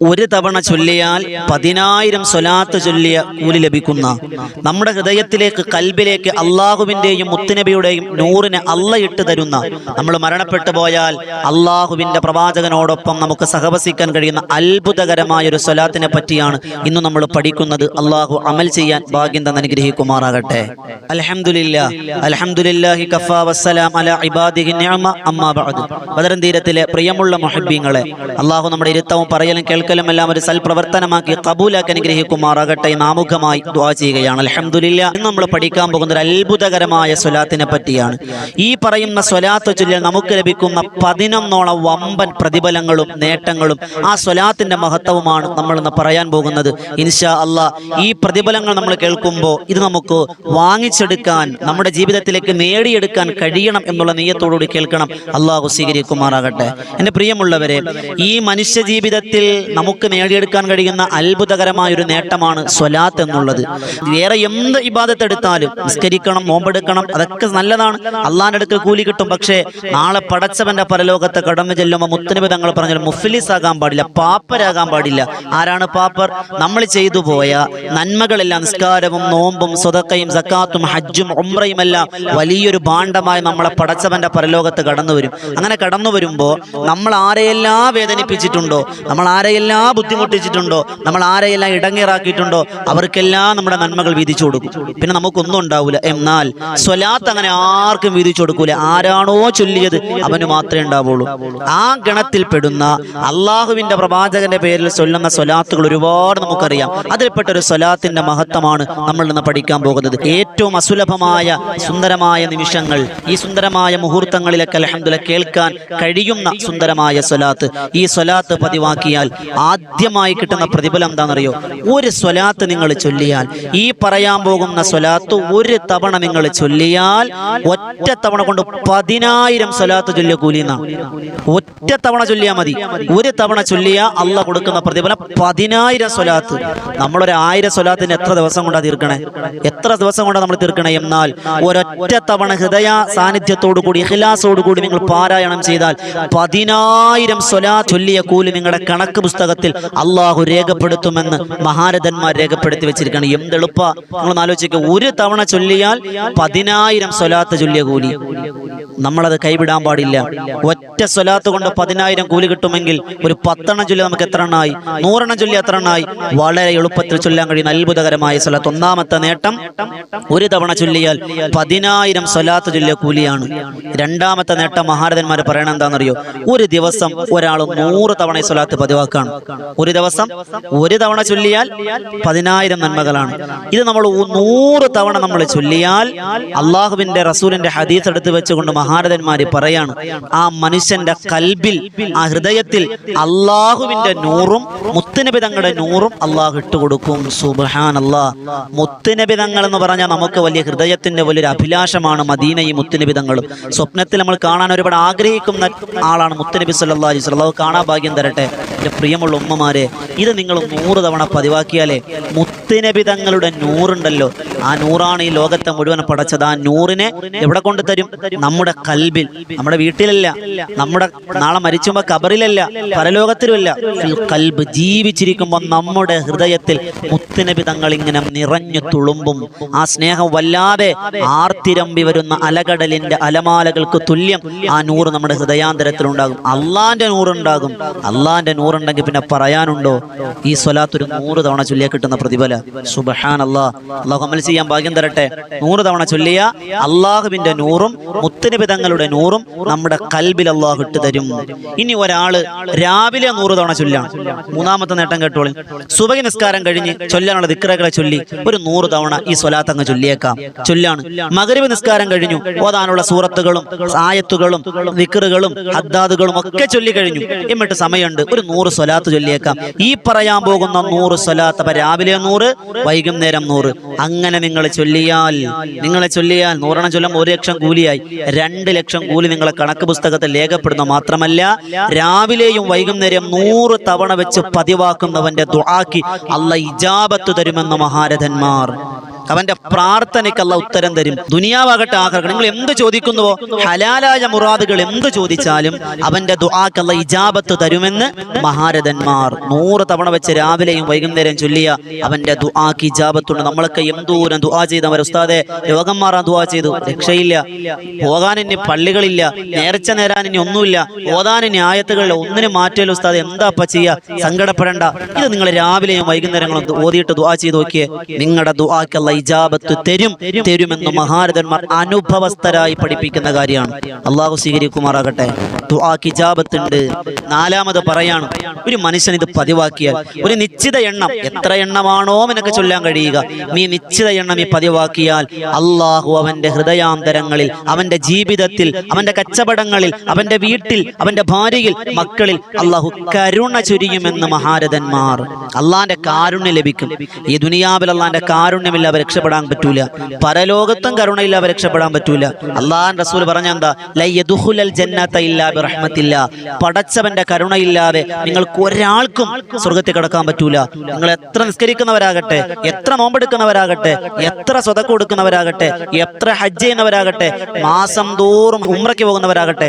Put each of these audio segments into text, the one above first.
ഒരു തവണ ചൊല്ലിയാൽ പതിനായിരം സ്വലാത്ത് ചൊല്ലിയ കൂലി ലഭിക്കുന്ന നമ്മുടെ ഹൃദയത്തിലേക്ക് കൽബിലേക്ക് അള്ളാഹുവിന്റെയും മുത്തുനബിയുടെയും നൂറിനെ അല്ല ഇട്ട് തരുന്ന നമ്മൾ മരണപ്പെട്ടു പോയാൽ അള്ളാഹുവിന്റെ പ്രവാചകനോടൊപ്പം നമുക്ക് സഹവസിക്കാൻ കഴിയുന്ന അത്ഭുതകരമായ ഒരു സ്വലാത്തിനെ പറ്റിയാണ് ഇന്ന് നമ്മൾ പഠിക്കുന്നത്. അള്ളാഹു അമൽ ചെയ്യാൻ ഭാഗ്യം തന്നെ അനുഗ്രഹിക്കുമാറാകട്ടെ. അലഹമുല്ല അലഹമുല്ലാഹി അല ഇബാദിഹി അമ്മാ ബഅദ്. തീരത്തിലെ പ്രിയമുള്ള മുഹബ്ബീങ്ങളെ അള്ളാഹു നമ്മുടെ ഇരുത്തവും പറയലും കേൾക്കലും എല്ലാം ഒരു സൽപ്രവർത്തനമാക്കി കബൂലാക്കി അനുഗ്രഹിക്കുമാറാകട്ടെ നാമുഖമായി ദ്വാ ചെയ്യുകയാണ്. അലഹമുല്ല ഇന്ന് നമ്മൾ പഠിക്കാൻ പോകുന്ന ഒരു അത്ഭുതകരമായ സ്വലാത്തിനെ പറ്റിയാണ്. ഈ പറയുന്ന സ്വലാത്ത് ചൊല്ലിയാൽ നമുക്ക് ലഭിക്കുന്ന പതിനൊന്നോളം വമ്പൻ പ്രതിഫലങ്ങളും നേട്ടങ്ങളും ആ സ്വലാത്തിന്റെ മഹത്വവുമാണ് നമ്മൾ ഇന്ന് പറയാൻ പോകുന്നത്. ഇൻഷാ അള്ളാ ഈ പ്രതിഫലങ്ങൾ നമ്മൾ കേൾക്കുമ്പോൾ ഇത് നമുക്ക് വാങ്ങിച്ചെടുക്കാൻ നമ്മുടെ ജീവിതത്തിലേക്ക് നേടിയെടുക്കാൻ കഴിയണം എന്നുള്ള നെയ്യത്തോടുകൂടി കേൾക്കണം. അള്ളാഹു സ്വീകരിക്കുമാറാകട്ടെ. എന്റെ പ്രിയമുള്ളവരെ ഈ മനുഷ്യ ജീവിതത്തിൽ നമുക്ക് നേടിയെടുക്കാൻ കഴിയുന്ന അത്ഭുതകരമായ ഒരു നേട്ടമാണ് സ്വലാത്ത് എന്നുള്ളത്. വേറെ എന്ത് ഇബാദത്ത് എടുത്താലും നിസ്കരിക്കണം നോമ്പെടുക്കണം അതൊക്കെ നല്ലതാണ്. അള്ളാന്റെ അടുക്കൽ കൂലി കിട്ടും. പക്ഷേ നാളെ പടച്ചവന്റെ പരലോകത്തെ കടന്നു ചെല്ലുമ്പോൾ മുത്തനബി തങ്ങൾ പറഞ്ഞാൽ മുഫ്ലിസ് ആകാൻ പാടില്ല പാപ്പരാകാൻ പാടില്ല. ആരാണ് പാപ്പർ? നമ്മൾ ചെയ്തു പോയ നന്മകളെല്ലാം നിസ്കാരവും നോമ്പും സ്വതക്കയും സക്കാത്തും ഹജ്ജും ഉംറയും എല്ലാം വലിയൊരു ഭാണ്ഡമായി നമ്മളെ പടച്ചവന്റെ പരലോകത്ത് കടന്നു വരും. അങ്ങനെ കടന്നു വരുമ്പോൾ നമ്മൾ ആരെയെല്ലാം വേദനിപ്പിച്ചിട്ടുണ്ടോ? നമ്മൾ ആരെയെല്ലാം ബുദ്ധിമുട്ടിച്ചിട്ടുണ്ടോ? നമ്മൾ ആരെയെല്ലാം ഇടങ്ങേറാക്കിയിട്ടുണ്ടോ? അവർക്കെല്ലാം നമ്മുടെ നന്മകൾ വീതിച്ചു കൊടുക്കും. പിന്നെ നമുക്കൊന്നും ഉണ്ടാവില്ല എന്നാൽ സ്വലാത്ത് അങ്ങനെ ആർക്കും വീതിച്ചു കൊടുക്കൂല. ആരാണോ ചൊല്ലിയത് അവന് മാത്രമേ ഉണ്ടാവുള്ളൂ. ആ ഗണത്തിൽ പെടുന്ന അള്ളാഹുവിന്റെ പ്രവാചകന്റെ പേരിൽ ചൊല്ലുന്ന സ്വലാത്തുകൾ ഒരുപാട് നമുക്കറിയാം. അതിൽപ്പെട്ട ഒരു സ്വലാത്തിന്റെ മഹത്വമാണ് നമ്മൾ ഇന്ന് പഠിക്കാൻ പോകുന്നത്. ഏറ്റവും അസുലഭമായ സുന്ദരമായ നിമിഷങ്ങൾ ഈ സുന്ദരമായ മുഹൂർത്തങ്ങളിലൊക്കെ അലഹമുല്ല കേൾക്കാൻ കഴിയുന്ന സുന്ദരമായ സ്വലാത്ത്. ഈ സ്വലാത്ത് പതിവാക്കിയാൽ ആദ്യമായി കിട്ടുന്ന പ്രതിഫലം എന്താണെന്നറിയോ? ഒരു സ്വലാത്ത് നിങ്ങൾ ചൊല്ലിയാൽ. ഈ പറയാൻ പോകുന്ന സ്വലാത്ത് ഒരു തവണ നിങ്ങൾ ചൊല്ലിയാൽ ഒറ്റ തവണ കൊണ്ട് പതിനായിരം സ്വലാത്ത് ചൊല്ലിയ കൂലിന്ന ഒറ്റ തവണ ചൊല്ലിയാൽ മതി. ഒരു തവണ ചൊല്ലിയാൽ അള്ള കൊടുക്കുന്ന പ്രതിഫലം പതിനായിരം സ്വലാത്ത്. നമ്മളൊരു ആയിരം സ്വലാത്തിന് എത്ര ദിവസം കൊണ്ട് തീർക്കണേ? എത്ര ദിവസം കൊണ്ടാണ് നമ്മൾ തീർക്കണേ? എന്നാൽ ഒരൊറ്റ തവണ ഹൃദയ സാന്നിധ്യത്തോടു കൂടി ഇഹ്ലാസോടു കൂടി നിങ്ങൾ പാരായണം ചെയ്താൽ പതിനായിരം സ്വലാ ചൊല്ലിയ കൂലി നിങ്ങളുടെ കണക്ക് പുസ്തകത്തിൽ അള്ളാഹു രേഖപ്പെടുത്തുമെന്ന് മഹാരഥന്മാർ രേഖപ്പെടുത്തി വെച്ചിരിക്കുകയാണ്. എന്തെളുപ്പ നമ്മൾ ആലോചിക്കുക ഒരു തവണ ചൊല്ലിയാൽ പതിനായിരം സ്വലാത്ത് ചൊല്ലിയ കൂലി. നമ്മളത് കൈവിടാൻ പാടില്ല. ഒറ്റ സ്വലാത്ത് കൊണ്ട് പതിനായിരം കൂലി കിട്ടുമെങ്കിൽ ഒരു പത്തെണ്ണം ചൊല്ലി നമുക്ക് എത്ര എണ്ണായി? നൂറെണ്ണം ചൊല്ലി എത്ര എണ്ണായി? വളരെ എളുപ്പത്തിൽ ചൊല്ലാൻ കഴിയുന്ന അത്ഭുതകരമായ സ്വലാത്ത്. ഒന്നാമത്തെ നേട്ടം ഒരു തവണ ചൊല്ലിയാൽ പതിനായിരം സ്വലാത്ത് ചൊല്ലിയ കൂലിയാണ്. രണ്ടാമത്തെ നേട്ടം മഹാരഥന്മാർ പറയണ എന്താണെന്നറിയോ? ഒരു ദിവസം ഒരാൾ നൂറ് തവണ സ്വലാത്ത് പതിവാക്കാണ്. ഒരു ദിവസം ഒരു തവണ ചൊല്ലിയാൽ പതിനായിരം നന്മകളാണ്. ഇത് നമ്മൾ നൂറ് തവണ നമ്മൾ ചൊല്ലിയാൽ അള്ളാഹുവിന്റെ റസൂലിന്റെ ഹദീസ് എടുത്ത് വെച്ചുകൊണ്ട് മഹാരഥന്മാര് പറയാണ് ആ മനുഷ്യന്റെ കൽബിൽ ആ ഹൃദയത്തിൽ അള്ളാഹുവിന്റെ നൂറും മുത്തുനബി തങ്ങളുടെ നൂറും അള്ളാഹു ഇട്ടുകൊടുക്കും സുബഹാൻ അള്ളാഹ് മുത്തുനബി തങ്ങൾ എന്ന് പറഞ്ഞാൽ നമുക്ക് വലിയ ഹൃദയത്തിന്റെ വലിയൊരു അഭിലാഷമാണ് മദീന മുത്തുനബി തങ്ങളും സ്വപ്നത്തിൽ നമ്മൾ കാണാൻ ഒരുപാട് ആഗ്രഹിക്കുന്ന ആളാണ് മുത്തുനബി സല്ലാ അലൈഹി വസല്ലം. കാണാൻ ഭാഗ്യം തരട്ടെ. എന്റെ പ്രിയമുള്ള ഉമ്മമാരെ ഇത് നിങ്ങൾ നൂറ് തവണ പതിവാക്കിയാലേ മുത്തുനബി തങ്ങളുടെ നൂറുണ്ടല്ലോ. ആ നൂറാണ് ഈ ലോകത്തെ മുഴുവൻ പടച്ചത്. ആ നൂറിനെ എവിടെ കൊണ്ട് തരും? നമ്മുടെ കൽബിൽ. നമ്മുടെ വീട്ടിലല്ല. നമ്മുടെ നാളെ മരിച്ചുമ്പോ കബറിലല്ല പരലോകത്തിലുമല്ല. കൽബ് ജീവിച്ചിരിക്കുമ്പോൾ നമ്മുടെ ഹൃദയത്തിൽ മുത്തുനബി തങ്ങൾ ഇങ്ങനെ നിറഞ്ഞു തുളുമ്പും ആ സ്നേഹം വല്ലാതെ ആർത്തിരമ്പി വരുന്ന അലകടലിന്റെ അലമാലകൾക്ക് തുല്യം ആ നൂറ് നമ്മുടെ ഹൃദയാന്തരത്തിലുണ്ടാകും. അള്ളാന്റെ നൂറുണ്ടാകും. അള്ളാന്റെ നൂറുണ്ടെങ്കിൽ പിന്നെ പറയാനുണ്ടോ? ഈ സ്വലാത്ത് ഒരു നൂറ് തവണ ചൊല്ലിയാൽ കിട്ടുന്ന പ്രതിഫല. സുബഹാൻ അള്ളാഹ് അള്ളാഹു അമൽ ചെയ്യാൻ ഭാഗ്യം തരട്ടെ. നൂറ് തവണ ചൊല്ലിയ അള്ളാഹുവിന്റെ നൂറും മുത്തനിബിതങ്ങളുടെ നൂറും നമ്മുടെ കൽബിൽ അള്ളാഹു ഇട്ട് തരും. ഇനി ഒരാൾ രാവിലെ നൂറ് തവണ ചൊല്ലാണ്. മൂന്നാമത്തെ നേട്ടം കേട്ടോളി. സുബഹി നിസ്കാരം കഴിഞ്ഞ് ചൊല്ലാനുള്ള ദിക്റകളെ ചൊല്ലി ഒരു നൂറ് തവണ ഈ സ്വലാത്ത് അങ്ങ് ചൊല്ലിയേക്കാം. ചൊല്ലാണ്. മകരവ് നിസ്കാരം കഴിഞ്ഞു. ഓതാനുള്ള സൂറത്തുകളും ആയത്തുകളും ദിക്റുകളും ഹദ്ദാദുകളും ഒക്കെ ചൊല്ലി കഴിഞ്ഞു എന്നിട്ട് സമയമുണ്ട്. ഒരു നൂറ് സ്വലാത്ത് ചൊല്ലിയേക്കാം. ഈ പറയാൻ പോകുന്ന നൂറ് സ്വലാത്ത് അപ്പൊ രാവിലെ നൂറ് വൈകുന്നേരം നൂറ്. അങ്ങനെ നിങ്ങൾ ചൊല്ലിയാൽ നിങ്ങളെ ചൊല്ലിയാൽ നൂറെണ്ണം ചൊല്ലുമ്പോൾ ഒരു ലക്ഷം കൂലിയായി. രണ്ട് ലക്ഷം കൂലി നിങ്ങളെ കണക്ക് പുസ്തകത്തിൽ രേഖപ്പെടുന്ന മാത്രമല്ല രാവിലെയും വൈകുന്നേരം നൂറ് തവണ വെച്ച് പതിവാക്കുന്നവന്റെ ദുആക്കി അല്ല ഇജാബത്ത് തരുമെന്ന് മഹാരഥന്മാർ. അവന്റെ പ്രാർത്ഥനയ്ക്ക് അല്ല ഉത്തരം തരും. ദുനിയാവാകട്ടെ ആഗ്രഹം നിങ്ങൾ എന്ത് ചോദിക്കുന്നുവോ ഹലാലായ മുറാദുകൾ എന്ത് ചോദിച്ചാലും അവന്റെ ദുആക്കല്ല ഇജാബത്ത് തരുമെന്ന് മഹാരഥന്മാർ നൂറ് തവണ വെച്ച് രാവിലെയും വൈകുന്നേരം ചൊല്ലിയ അവന്റെ ദുആക്ക് ഇജാബത്തുണ്ട്. നമ്മളൊക്കെ എന്തോരം ദുആ ചെയ്തവർ ഉസ്താദെ. രോഗം മാറാൻ ദുആ ചെയ്തു. രക്ഷയില്ല. പോകാൻ ഇനി പള്ളികളില്ല. നേർച്ച നേരാൻ ഇനി ഒന്നുമില്ല. ഓതാൻ ഇനി ആയത്തുകളിൽ ഒന്നിനും മാറ്റല്ലോ ഉസ്താദ്. എന്താ അപ്പ ചെയ്യുക സങ്കടപ്പെടേണ്ട. ഇത് നിങ്ങൾ രാവിലെയും വൈകുന്നേരങ്ങളും ഓതിയിട്ട് ദുആ ചെയ്ത് നോക്കിയേ. നിങ്ങളുടെ ദുആക്കല്ല ഇജാബത്ത് തരും തരുമെന്ന് മഹാരഥന്മാർ അനുഭവസ്ഥരായി പഠിപ്പിക്കുന്ന കാര്യമാണ്. അള്ളാഹു സ്വീകരിക്കുമാറാകട്ടെ. ദുആക്ക് ഇജാബത്ത് ഉണ്ട് നാലാമത് പറയാണ് ഒരു മനുഷ്യൻ ഇത് പതിവാക്കിയാൽ ഒരു നിശ്ചിത എണ്ണം എത്ര എണ്ണമാണോ നിനക്ക് ചൊല്ലാൻ കഴിയുക. നീ നിശ്ചിത എണ്ണം ഈ പതിവാക്കിയാൽ അള്ളാഹു അവന്റെ ഹൃദയാന്തരങ്ങളിൽ അവന്റെ ജീവിതത്തിൽ അവന്റെ കച്ചവടങ്ങളിൽ അവന്റെ വീട്ടിൽ അവന്റെ ഭാര്യയിൽ മക്കളിൽ അള്ളാഹു കരുണ ചുരിയുമെന്ന് മഹാരഥന്മാർ. അള്ളാന്റെ കാരുണ്യം ലഭിക്കും. ഈ ദുനിയാവിൽ അള്ളാന്റെ കാരുണ്യമില്ല അവർ രക്ഷപ്പെടാൻ പറ്റൂല. പരലോകത്തും കരുണയില്ല അവർ രക്ഷപ്പെടാൻ പറ്റൂല. അള്ളാൻ റസൂൽ പറഞ്ഞ എന്താ? ലയ്യദുഹുലൽ പടച്ചവന്റെ കരുണയില്ലാതെ നിങ്ങൾക്ക് ഒരാൾക്കും സ്വർഗത്തിൽ കിടക്കാൻ പറ്റൂല. നിങ്ങൾ എത്ര നിസ്കരിക്കുന്നവരാകട്ടെ എത്ര നോമ്പെടുക്കുന്നവരാകട്ടെ എത്ര സ്വതക്ക് കൊടുക്കുന്നവരാകട്ടെ എത്ര ഹജ്ജ് ചെയ്യുന്നവരാകട്ടെ മാസം തോറും ഉമ്രയ്ക്ക് പോകുന്നവരാകട്ടെ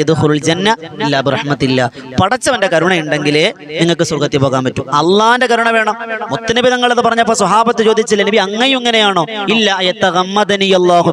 യദുഹുൽ ജന്ന ഇല്ലാ ബിറഹ്മത്തില്ല. പടച്ചവന്റെ കരുണ ഉണ്ടെങ്കിലേ നിങ്ങൾക്ക് സ്വർഗത്തിൽ പോകാൻ പറ്റൂ. അള്ളാന്റെ കരുണ വേണം. മുത്തനബി തങ്ങൾ എന്ന് പറഞ്ഞപ്പോ സ്വഹാബത്ത് ചോദിച്ചില്ല നബി അങ്ങയും ഇങ്ങനെയാണോ? ഇല്ല സുഹാബ അല്ലാഹു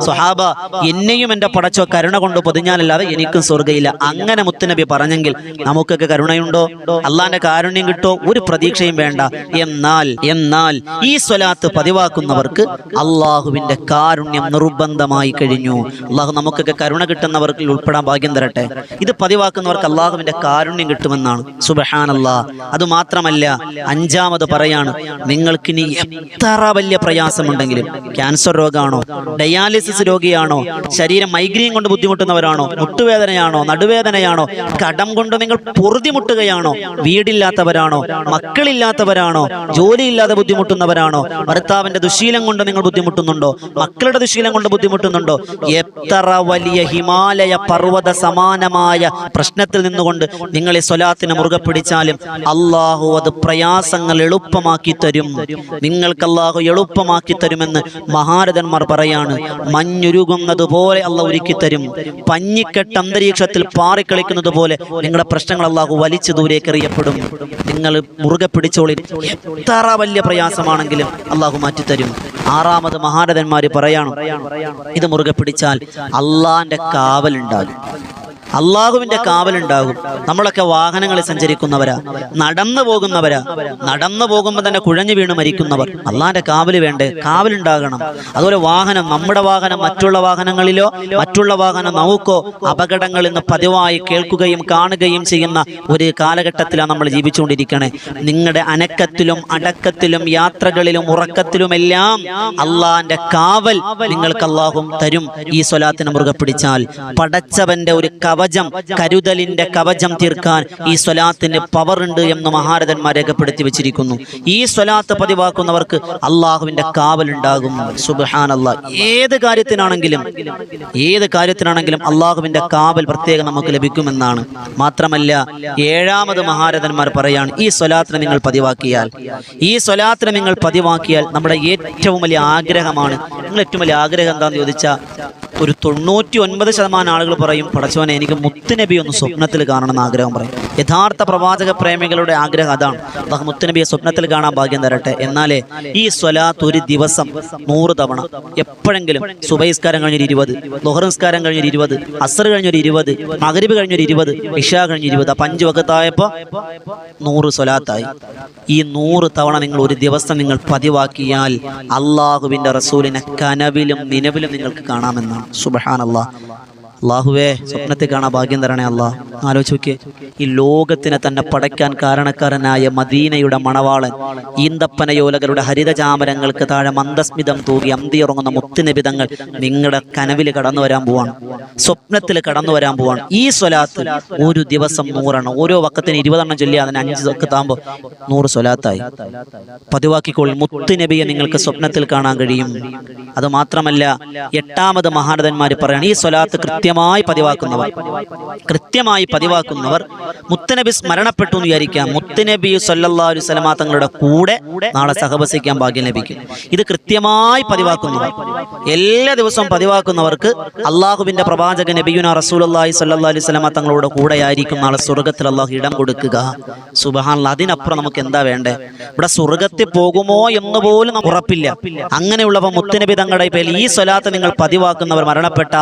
സ്വഹാബ എന്നെയും എന്റെ പടച്ചോ കരുണ കൊണ്ട് പൊതിഞ്ഞാലല്ലാതെ എനിക്കും സ്വർഗയില്ല അങ്ങനെ മുത്തനബി പറഞ്ഞെങ്കിൽ നമുക്കൊക്കെ കരുണയുണ്ടോ? അള്ളാന്റെ കാരുണ്യം കിട്ടോ? ഒരു പ്രതീക്ഷയും വേണ്ട. എന്നാൽ എന്നാൽ ഈ സ്വലാത്ത് പതിവാക്കുന്നവർക്ക് അള്ളാഹുവിന്റെ കാരുണ്യം നിർബന്ധമായി കഴിഞ്ഞു. അള്ളാഹു നമുക്കൊക്കെ കരുണ കിട്ടുന്നവർക്ക് ഉൾപ്പെടാൻ ഭാഗ്യം തരട്ടെ. ഇത് പതിവാക്കുന്നവർക്ക് അള്ളാഹുവിന്റെ കാരുണ്യം കിട്ടുമെന്നാണ്. സുബഹാനല്ലാ. അത് മാത്രമല്ല അഞ്ചാമത് പറയാണ് നിങ്ങൾക്കിനി എത്ര വലിയ പ്രയാസമുണ്ടെങ്കിലും ക്യാൻസർ രോഗമാണോ ഡയാലിസിസ് രോഗിയാണോ ശരീരം മൈഗ്രീൻ കൊണ്ട് ബുദ്ധിമുട്ടുന്നവരാണോ മുട്ടുവേദനയാണോ നടുവേദനയാണോ കടം കൊണ്ട് നിങ്ങൾ പൊറുതിമുട്ടുകയാണോ വീടില്ലാത്തവരാണോ മക്കളില്ലാത്തവരാണോ ജോലിയില്ലാതെ ബുദ്ധിമുട്ടുന്നവരാണോ ഭർത്താവിന്റെ ദുശീലം കൊണ്ട് നിങ്ങൾ ബുദ്ധിമുട്ടുന്നുണ്ടോ മക്കളുടെ ദുശീലം കൊണ്ട് ബുദ്ധിമുട്ടുന്നുണ്ടോ? എത്ര വലിയ ഹിമാലയ പർവത സമാനമായ പ്രശ്നത്തിൽ നിന്നുകൊണ്ട് നിങ്ങൾ ഈ സ്വലാത്തിനെ മുറുകെ പിടിച്ചാലും അള്ളാഹു അത് പ്രയാസങ്ങൾ എളുപ്പമാക്കി തരും. നിങ്ങൾക്ക് അള്ളാഹു എളുപ്പമാക്കി തരുമെന്ന് മഹാരഥന്മാർ പറയാണ്. മഞ്ഞുരുകുന്നത് പോലെ അല്ല ഒരുക്കി തരും. പഞ്ഞിക്കെട്ട് അന്തരീക്ഷത്തിൽ പാറിക്കളിക്കുന്നത് പോലെ നിങ്ങളുടെ പ്രശ്നങ്ങൾ അള്ളാഹു വലിച്ചു ദൂരേക്ക് എറിയപ്പെടും. നിങ്ങൾ മുറുകെ പിടിച്ചോളി. എത്ര വലിയ പ്രയാസമാണെങ്കിലും അള്ളാഹു മാറ്റിത്തരും ആറാമത് മഹാരഥന്മാര് പറയാണ്. ഇത് മുറുകെ പിടിച്ചാൽ അള്ളാന്റെ കാവലുണ്ടാകും. അള്ളാഹുവിന്റെ കാവലുണ്ടാകും. നമ്മളൊക്കെ വാഹനങ്ങളിൽ സഞ്ചരിക്കുന്നവരാ നടന്നു പോകുന്നവരാ. നടന്നു പോകുമ്പോൾ തന്നെ കുഴഞ്ഞു വീണ് മരിക്കുന്നവർ. അള്ളാന്റെ കാവൽ വേണ്ടേ? കാവലുണ്ടാകണം. അതുപോലെ വാഹനം നമ്മുടെ വാഹനം മറ്റുള്ള വാഹനങ്ങളിലോ മറ്റുള്ള വാഹനം നമുക്കോ അപകടങ്ങൾ ഇന്ന് പതിവായി കേൾക്കുകയും കാണുകയും ചെയ്യുന്ന ഒരു കാലഘട്ടത്തിലാണ് നമ്മൾ ജീവിച്ചുകൊണ്ടിരിക്കണേ. നിങ്ങളുടെ അനക്കത്തിലും അടക്കത്തിലും യാത്രകളിലും ഉറക്കത്തിലുമെല്ലാം അള്ളാന്റെ കാവൽ നിങ്ങൾക്ക് അള്ളാഹും തരും. ഈ സ്വലാത്തിനെ മുറുകെ പിടിച്ചാൽ പടച്ചവന്റെ ഒരു കവചം കരുതലിന്റെ കവചം തീർക്കാൻ ഈ സ്വലാത്തിന് പവർ ഉണ്ട് എന്ന് മഹാരഥന്മാർ രേഖപ്പെടുത്തി വെച്ചിരിക്കുന്നു. ഈ സ്വലാത്ത് പതിവാക്കുന്നവർക്ക് അള്ളാഹുവിന്റെ കാവലുണ്ടാകും. അള്ളാഹ് ഏത് കാര്യത്തിനാണെങ്കിലും ഏത് കാര്യത്തിനാണെങ്കിലും അള്ളാഹുവിന്റെ കാവൽ പ്രത്യേകം നമുക്ക് ലഭിക്കുമെന്നാണ്. മാത്രമല്ല ഏഴാമത് മഹാരഥന്മാർ പറയാണ് ഈ സ്വലാത്തിനെ നിങ്ങൾ പതിവാക്കിയാൽ ഈ സ്വലാത്തിനെ നിങ്ങൾ പതിവാക്കിയാൽ നമ്മുടെ ഏറ്റവും വലിയ ആഗ്രഹമാണ്. നിങ്ങൾ ഏറ്റവും വലിയ ആഗ്രഹം എന്താണെന്ന് ചോദിച്ചാൽ ഒരു തൊണ്ണൂറ്റി ഒൻപത് ശതമാനം ആളുകൾ പറയും പടച്ചവനെ എനിക്ക് മുത്തുനബി ഒന്ന് സ്വപ്നത്തിൽ കാണണമെന്ന് ആഗ്രഹം പറയും. യഥാർത്ഥ പ്രവാചക പ്രേമികളുടെ ആഗ്രഹം അതാണ്. അള്ളാഹു മുത്തുനബിയെ സ്വപ്നത്തിൽ കാണാൻ ഭാഗ്യം തരട്ടെ. എന്നാലേ ഈ സ്വലാത്ത് ഒരു ദിവസം നൂറ് തവണ. എപ്പോഴെങ്കിലും സുബൈസ്കാരം കഴിഞ്ഞൊരു ഇരുപത് ലോഹറംസ്കാരം കഴിഞ്ഞൊരു ഇരുപത് അസർ കഴിഞ്ഞൊരു ഇരുപത് മകരിബ് കഴിഞ്ഞൊരു ഇരുപത് ഇഷ കഴിഞ്ഞ ഇരുപത്. അപ്പം അഞ്ച് വക്കത്തായപ്പോൾ നൂറ് സ്വലാത്തായി. ഈ നൂറ് തവണ നിങ്ങൾ ഒരു ദിവസം നിങ്ങൾ പതിവാക്കിയാൽ അള്ളാഹുവിന്റെ റസൂലിനെ കനവിലും നിലവിലും നിങ്ങൾക്ക് കാണാമെന്നാണ്. സുബഹാനല്ലാ. അള്ളാഹുവേ സ്വപ്നത്തിൽ കാണാൻ ഭാഗ്യം തരണേ അള്ളാഹ് ആലോചിച്ച് നോക്കിയേ. ഈ ലോകത്തിനെ തന്നെ പടയ്ക്കാൻ കാരണക്കാരനായ മദീനയുടെ മണവാളൻ ഈന്തപ്പനയോലകളുടെ ഹരിതചാമരങ്ങൾക്ക് താഴെ മന്ദസ്മിതം തൂകി അന്തിയുറങ്ങുന്ന മുത്തുനിബിതങ്ങൾ നിങ്ങളുടെ കനവിൽ കടന്നു വരാൻ പോവാണ്. സ്വപ്നത്തിൽ കടന്നു വരാൻ പോവാണ്. ഈ സ്വലാത്ത് ഒരു ദിവസം നൂറെണ്ണം. ഓരോ വക്കത്തിന് ഇരുപതെണ്ണം ചൊല്ലി അതിന് അഞ്ച് വക്കത്താകുമ്പോൾ നൂറ് സ്വലാത്തായി. പതിവാക്കിക്കോൾ മുത്തുനബിയെ നിങ്ങൾക്ക് സ്വപ്നത്തിൽ കാണാൻ കഴിയും. അത് മാത്രമല്ല എട്ടാമത് മഹാനതന്മാർ പറയാണ് ഈ സ്വലാത്ത് കൃത്യം കൃത്യമായി പതിവാക്കുന്നവർ. കൃത്യമായി പതിവാക്കുന്നവർ. മുത്തനബി സ്മരണപ്പെട്ടു എന്ന് വിചാരിക്കാം. മുത്തനബി സല്ലല്ലാഹു അലൈഹി വസല്ലമ തങ്ങളുടെ കൂടെ നാളെ സഹവസിക്കാൻ ഭാഗ്യം ലഭിക്കും. ഇത് കൃത്യമായി പതിവാക്കുന്നവർ. എല്ലാ ദിവസവും പതിവാക്കുന്നവർക്ക് അള്ളാഹുവിന്റെ പ്രവാചക നബിയുന റസൂലുള്ളാഹി സല്ലാ അലൈഹി വസല്ലമ തങ്ങളുടെ കൂടെയായിരിക്കും നാളെ സ്വർഗത്തിൽ അള്ളാഹു ഇടം കൊടുക്കുക. സുബഹാൻ അതിനപ്പുറം നമുക്ക് എന്താ വേണ്ടേ? ഇവിടെ സ്വർഗത്തിൽ പോകുമോ എന്ന് പോലും ഉറപ്പില്ല. അങ്ങനെയുള്ളവ മുത്തനബി തങ്ങളുടെ പേരിൽ ഈ സ്വലാത്ത് നിങ്ങൾ പതിവാക്കുന്നവർ മരണപ്പെട്ട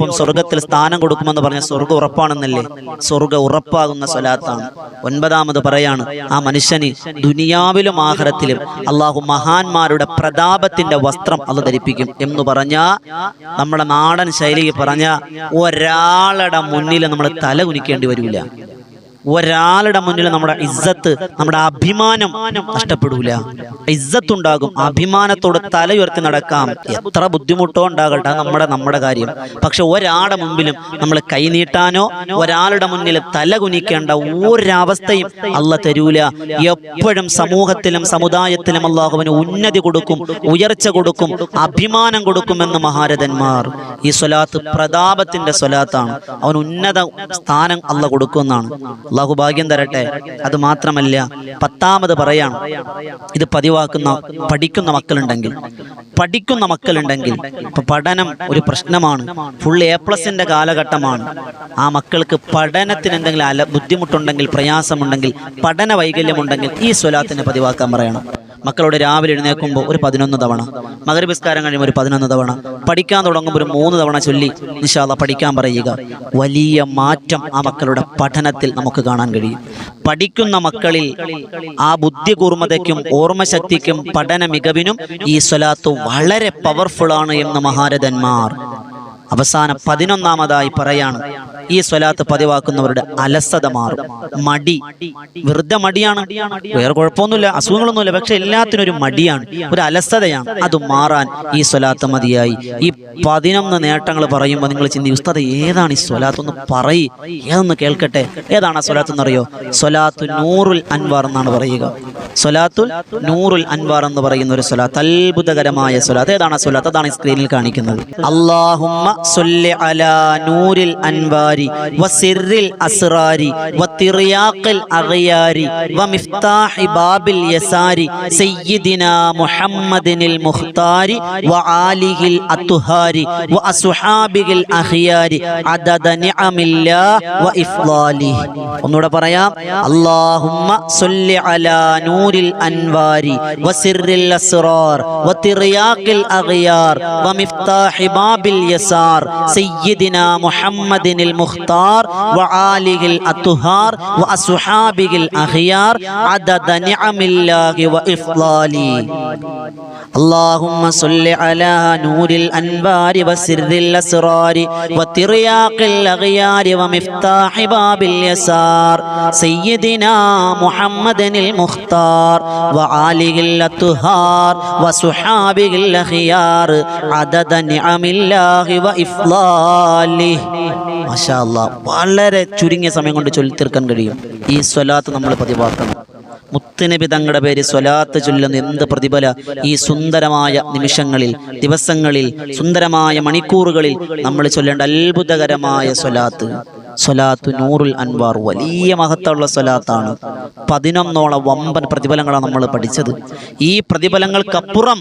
മുത്തുനബിയോടൊപ്പം സ്വർഗത്തിൽ സ്ഥാനം കൊടുക്കുമെന്ന് പറഞ്ഞ സ്വർഗ ഉറപ്പാണെന്നല്ലേ? സ്വർഗ ഉറപ്പാകുന്ന സ്വലാത്താണ്. ഒൻപതാമത് പറയാണ് ആ മനുഷ്യന് ദുനിയാവിലും ആഹാരത്തിലും അള്ളാഹു മഹാന്മാരുടെ പ്രതാപത്തിന്റെ വസ്ത്രം അത് ധരിപ്പിക്കും. എന്ന് പറഞ്ഞ നമ്മുടെ നാടൻ ശൈലിയിൽ പറഞ്ഞ ഒരാളുടെ മുന്നിൽ നമ്മൾ തല കുനിക്കേണ്ടി വരില്ല ഒരാളുടെ മുന്നിൽ നമ്മുടെ ഇസ്സത്ത് നമ്മുടെ അഭിമാനം നഷ്ടപ്പെടൂല. ഇസ്സത്ത് ഉണ്ടാകും അഭിമാനത്തോട് തല ഉയർത്തി നടക്കാം. എത്ര ബുദ്ധിമുട്ടോ ഉണ്ടാകട്ടെ നമ്മുടെ നമ്മുടെ കാര്യം. പക്ഷെ ഒരാളുടെ മുമ്പിലും നമ്മൾ കൈനീട്ടാനോ ഒരാളുടെ മുന്നിൽ തല കുനിക്കേണ്ട ഒരവസ്ഥയും അല്ല തരൂല. എപ്പോഴും സമൂഹത്തിലും സമുദായത്തിലും അള്ളാഹുവിന് ഉന്നതി കൊടുക്കും ഉയർച്ച കൊടുക്കും അഭിമാനം കൊടുക്കുമെന്ന് മഹാരഥന്മാർ. ഈ സ്വലാത്ത് പ്രതാപത്തിന്റെ സ്വലാത്താണ്. അവൻ ഉന്നത സ്ഥാനം അല്ല കൊടുക്കുമെന്നാണ് അള്ളാഹു ഭാഗ്യം തരട്ടെ. അത് മാത്രമല്ല പത്താമത് പറയാണ്. ഇത് പതിവാക്കുന്ന പഠിക്കുന്ന മക്കളുണ്ടെങ്കിൽ പഠിക്കുന്ന മക്കളുണ്ടെങ്കിൽ ഇപ്പൊ പഠനം ഒരു പ്രശ്നമാണ്. ഫുൾ എ പ്ലസിന്റെ കാലഘട്ടമാണ്. ആ മക്കൾക്ക് പഠനത്തിന് എന്തെങ്കിലും അല ബുദ്ധിമുട്ടുണ്ടെങ്കിൽ പ്രയാസമുണ്ടെങ്കിൽ പഠന വൈകല്യമുണ്ടെങ്കിൽ ഈ സ്വലാത്തിനെ പതിവാക്കാൻ പറയണം. മക്കളോട് രാവിലെ എഴുന്നേൽക്കുമ്പോൾ ഒരു പതിനൊന്ന് തവണ. മകരവിസ്കാരം കഴിയുമ്പോൾ ഒരു പതിനൊന്ന് തവണ. പഠിക്കാൻ തുടങ്ങുമ്പോൾ ഒരു മൂന്ന് തവണ ചൊല്ലി നിഷാദ പഠിക്കാൻ പറയുക. വലിയ മാറ്റം ആ മക്കളുടെ പഠനത്തിൽ നമുക്ക് കാണാൻ കഴിയും. പഠിക്കുന്ന മക്കളിൽ ആ ബുദ്ധി കൂർമ്മതയ്ക്കും ഓർമ്മശക്തിക്കും പഠന മികവിനും ഈ സ്വലാത്ത് വളരെ പവർഫുൾ ആണ് എന്ന് മഹാരഥന്മാർ അവസാന പതിനൊന്നാമതായി പറയാണ്. ഈ സ്വലാത്ത് പതിവാക്കുന്നവരുടെ അലസത മാറും. മടി വെറുതെ മടിയാണ്. വേറെ കുഴപ്പമൊന്നുമില്ല അസുഖങ്ങളൊന്നുമില്ല പക്ഷെ എല്ലാത്തിനും ഒരു മടിയാണ് ഒരു അലസതയാണ്. അത് മാറാൻ ഈ സ്വലാത്ത് മതിയായി. ഈ പതിനൊന്ന് നേട്ടങ്ങൾ പറയുമ്പോൾ നിങ്ങൾ ചിന്തി ഉസ്താദ് ഏതാണ് ഈ സ്വലാത്ത്? ഒന്ന് പറയ്. ഏതൊന്ന് കേൾക്കട്ടെ? ഏതാണ് ആ സ്വലാത്ത് എന്നറിയോ? സ്വലാത്തു നൂറുൽ അൻവാർ എന്നാണ് പറയുക. സ്വലാത്തുൽ നൂറുൽ അൻവാർ എന്ന് പറയുന്ന ഒരു സ്വലാത്ത് അത്ഭുതകരമായ സ്വലാത്ത്. ഏതാണ് ആ സ്വലാത്ത്? അതാണ് സ്ക്രീനിൽ കാണിക്കുന്നത്. അള്ളാഹുമ്മ അലാ നൂരിൽ അൻവാരി വസിറിൽ അസ്റാരി വതിറിയാഖിൽ അഗ്യാരി വമിഫ്താഹി ബാബിൽ യസാരി സയ്യിദിന മുഹമ്മദിനിൽ മുഖ്താരി വആലിഹിൽ അത്തുഹാരി വഅസ്ഹാബിഹിൽ അഖിയാരി അദദ നിഅമില്ലാ വഇഫ്ളാലി ഒന്നുകൂടെ പറയാം അല്ലാഹുമ്മ സ്വല്ലി അലാ നൂരിൽ അൻവാരി വസിറിൽ അസ്റാർ വതിറിയാഖിൽ അഗ്യാർ വമിഫ്താഹി ബാബിൽ യസാർ സയ്യിദിന المختار وعاله الأطهار وأصحابه الأخيار عدد نعم, نعم الله وإفضالي. اللهم صل على نور الأنبار وسر الأسرار وترياق الأغيار ومفتاح باب اليسار. سيدنا محمد المختار وعاله الأطهار وصحابه الأخيار عدد نعم الله وإفضاله. മഷാല്ല വളരെ ചുരുങ്ങിയ സമയം കൊണ്ട് ചൊല്ലി തീർക്കാൻ കഴിയും. ഈ സ്വലാത്ത് നമ്മൾ പതിവാക്കണം. മുത്തുനബി തങ്ങളുടെ പേര് സ്വലാത്ത് ചൊല്ലുന്ന എന്ത് പ്രതിഫല? ഈ സുന്ദരമായ നിമിഷങ്ങളിൽ ദിവസങ്ങളിൽ സുന്ദരമായ മണിക്കൂറുകളിൽ നമ്മൾ ചൊല്ലേണ്ട അത്ഭുതകരമായ സ്വലാത്ത്. സ്വലാത്തു നൂറുൽ അൻവാർ വലിയ മഹത്തുള്ള സ്വലാത്താണ്. പതിനൊന്നോളം വമ്പൻ പ്രതിഫലങ്ങളാണ് നമ്മൾ പഠിച്ചത്. ഈ പ്രതിഫലങ്ങൾക്കപ്പുറം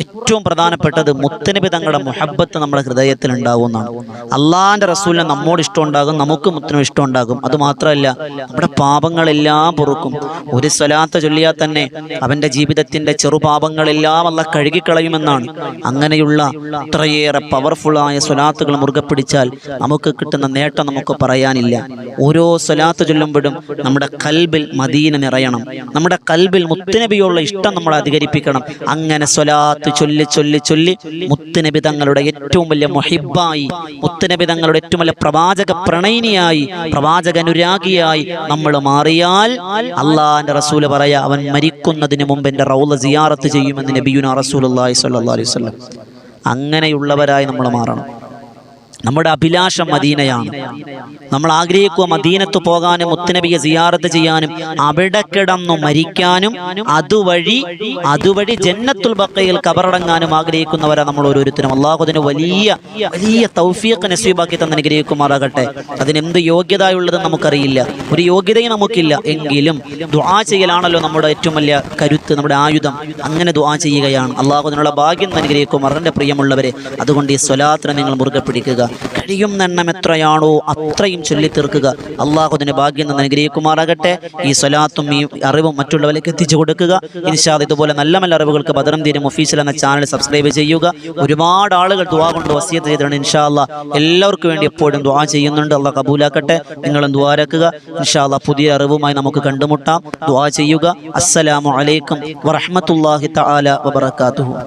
ഏറ്റവും പ്രധാനപ്പെട്ടത് മുത്തനബി തങ്ങളുടെ മുഹബത്ത് നമ്മുടെ ഹൃദയത്തിൽ ഉണ്ടാകുന്നതാണ് അള്ളാഹാന്റെ റസൂലിനെ നമ്മോട് ഇഷ്ടം ഉണ്ടാകും നമുക്ക് മുത്തനും ഇഷ്ടം ഉണ്ടാകും അത് മാത്രമല്ല നമ്മുടെ പാപങ്ങളെല്ലാം പൊറുക്കും. ഒരു സ്വലാത്ത ചൊല്ലിയാൽ തന്നെ അവന്റെ ജീവിതത്തിന്റെ ചെറുപാപങ്ങളെല്ലാം അല്ല കഴുകിക്കളയുമെന്നാണ്. അങ്ങനെയുള്ള ഇത്രയേറെ പവർഫുള്ളായ സ്വലാത്തുകൾ മുറുകെ പിടിച്ചാൽ നമുക്ക് കിട്ടുന്ന നേട്ടം നമുക്ക് പറയാനില്ല. ഓരോ സ്വലാത്ത് ചൊല്ലുമ്പോഴും നമ്മുടെ കൽബിൽ മദീന നിറയണം. നമ്മുടെ കൽബിൽ മുത്തുനബിയുള്ള ഇഷ്ടം നമ്മൾ അധികരിപ്പിക്കണം. അങ്ങനെ സ്വലാത്ത് ചൊല്ലി ചൊല്ലി ചൊല്ലി മുത്തുനബി തങ്ങളുടെ ഏറ്റവും വലിയ മൊഹിബായി മുത്തുനബി തങ്ങളുടെ ഏറ്റവും വലിയ പ്രവാചക പ്രണയിനിയായി പ്രവാചക അനുരാഗിയായി നമ്മൾ മാറിയാൽ അള്ളാന്റെ റസൂൽ പറയാ അവൻ മരിക്കുന്നതിന് മുമ്പ് എന്റെ റൗല സിയാറത്ത് ചെയ്യുമെന്ന് നബിയുന റസൂൽ അള്ളാഹി അലൈഹി വസല്ലം. അങ്ങനെയുള്ളവരായി നമ്മൾ മാറണം. നമ്മുടെ അഭിലാഷം മദീനയാണ്. നമ്മൾ ആഗ്രഹിക്കുക മദീനത്ത് പോകാനും മുത്തനബിയെ സിയാറത്ത് ചെയ്യാനും അവിടെ കിടന്നു മരിക്കാനും അതുവഴി അതുവഴി ജന്നത്തുൽ ബക്കയിൽ കബറടങ്ങാനും ആഗ്രഹിക്കുന്നവരാ നമ്മൾ ഓരോരുത്തരും അള്ളാഹുദിന് വലിയ വലിയ തൗഫീഖ് നസീബാക്കി തന്നെ അനുഗ്രഹിക്കുമാറാകട്ടെ. അതിന് എന്ത് യോഗ്യതയുള്ളതെന്ന് നമുക്കറിയില്ല. ഒരു യോഗ്യതയും നമുക്കില്ല. എങ്കിലും ദുആ ചെയ്യലാണല്ലോ നമ്മുടെ ഏറ്റവും വലിയ കരുത്ത് നമ്മുടെ ആയുധം. അങ്ങനെ ദുആ ചെയ്യുകയാണ്. അള്ളാഹുദിനുള്ള ഭാഗ്യം അനുഗ്രഹിക്കും എന്റെ പ്രിയമുള്ളവരെ. അതുകൊണ്ട് ഈ സ്വലാത്തിനെ നിങ്ങൾ മുറുകെ പിടിക്കുക. കഴിയുന്ന എണ്ണം എത്രയാണോ അത്രയും ചൊല്ലി തീർക്കുക അള്ളാഹു അതിന് ഭാഗ്യം നിന്ന് അനുഗ്രഹിക്കുമാറാകട്ടെ. ഈ സ്വലാത്തും ഈ അറിവും മറ്റുള്ളവരിലേക്ക് എത്തിച്ചു കൊടുക്കുക. ഇൻഷാദ് ഇതുപോലെ നല്ല നല്ല അറിവുകൾക്ക് ബദറം തീരും ഒഫീഷ്യൽ എന്ന ചാനൽ സബ്സ്ക്രൈബ് ചെയ്യുക. ഒരുപാട് ആളുകൾ ദുവാ കൊണ്ട് വസിയത്ത് ചെയ്തിട്ടുണ്ട് ഇൻഷാ അല്ലാ എല്ലാവർക്കും വേണ്ടി എപ്പോഴും ദുവാ ചെയ്യുന്നുണ്ട്. അള്ളാഹ് കബൂലാക്കട്ടെ. നിങ്ങളും ദ്വാരക്കുക ഇൻഷാ അല്ലാ പുതിയ അറിവുമായി നമുക്ക് കണ്ടുമുട്ടാം. ദുവാ ചെയ്യുക. അസ്സലാമു അലൈക്കും വറഹ്മത്തുള്ളാഹി തആല വബറകാതുഹു.